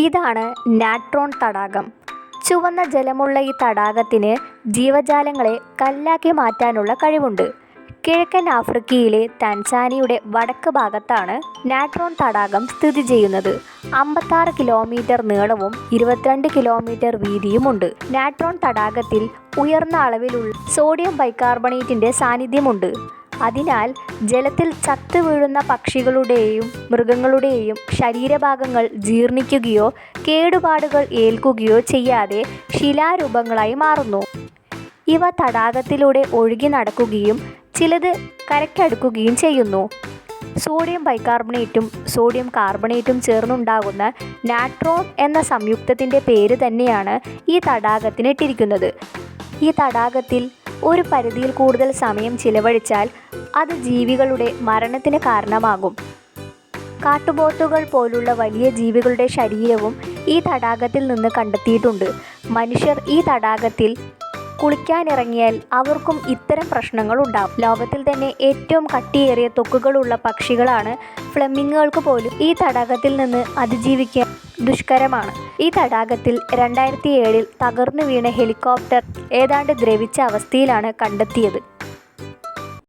ഇതാണ് നാട്രോൺ തടാകം. ചുവന്ന ജലമുള്ള ഈ തടാകത്തിന് ജീവജാലങ്ങളെ കല്ലാക്കി മാറ്റാനുള്ള കഴിവുണ്ട്. കിഴക്കൻ ആഫ്രിക്കയിലെ തൻസാനിയുടെ വടക്ക് ഭാഗത്താണ് നാട്രോൺ തടാകം സ്ഥിതി ചെയ്യുന്നത്. അമ്പത്താറ് കിലോമീറ്റർ നീളവും ഇരുപത്തിരണ്ട് കിലോമീറ്റർ വീതിയുമുണ്ട്. നാട്രോൺ തടാകത്തിൽ ഉയർന്ന അളവിലുള്ള സോഡിയം ബൈകാർബണേറ്റിന്റെ സാന്നിധ്യമുണ്ട്. അതിനാൽ ജലത്തിൽ ചത്തു വീഴുന്ന പക്ഷികളുടെയും മൃഗങ്ങളുടെയും ശരീരഭാഗങ്ങൾ ജീർണിക്കുകയോ കേടുപാടുകൾ ഏൽക്കുകയോ ചെയ്യാതെ ശിലാരൂപങ്ങളായി മാറുന്നു. ഇവ തടാകത്തിലൂടെ ഒഴുകി നടക്കുകയും ചിലത് കരയ്ക്കടുക്കുകയും ചെയ്യുന്നു. സോഡിയം ബൈകാർബണേറ്റും സോഡിയം കാർബണേറ്റും ചേർന്നുണ്ടാകുന്ന നാട്രോൺ എന്ന സംയുക്തത്തിന്റെ പേര് തന്നെയാണ് ഈ തടാകത്തിന് ഇട്ടിരിക്കുന്നത്. ഈ തടാകത്തിൽ ഒരു പരിധിയിൽ കൂടുതൽ സമയം ചിലവഴിച്ചാൽ അത് ജീവികളുടെ മരണത്തിന് കാരണമാകും. കാട്ടുപോത്തുകൾ പോലുള്ള വലിയ ജീവികളുടെ ശരീരവും ഈ തടാകത്തിൽ നിന്ന് കണ്ടെത്തിയിട്ടുണ്ട്. മനുഷ്യർ ഈ തടാകത്തിൽ കുളിക്കാനിറങ്ങിയാൽ അവർക്കും ഇത്തരം പ്രശ്നങ്ങൾ ഉണ്ടാവും ലോകത്തിൽ തന്നെ ഏറ്റവും കട്ടിയേറിയ തൊക്കുകളുള്ള പക്ഷികളാണ് ഫ്ലെമിങ്ങുകൾക്ക് പോലും ഈ തടാകത്തിൽ നിന്ന് അതിജീവിക്കാൻ ദുഷ്കരമാണ്. ഈ തടാകത്തിൽ രണ്ടായിരത്തി ഏഴിൽ തകർന്നു വീണ ഹെലികോപ്റ്റർ ഏതാണ്ട് ദ്രവിച്ച അവസ്ഥയിലാണ് കണ്ടെത്തിയത്.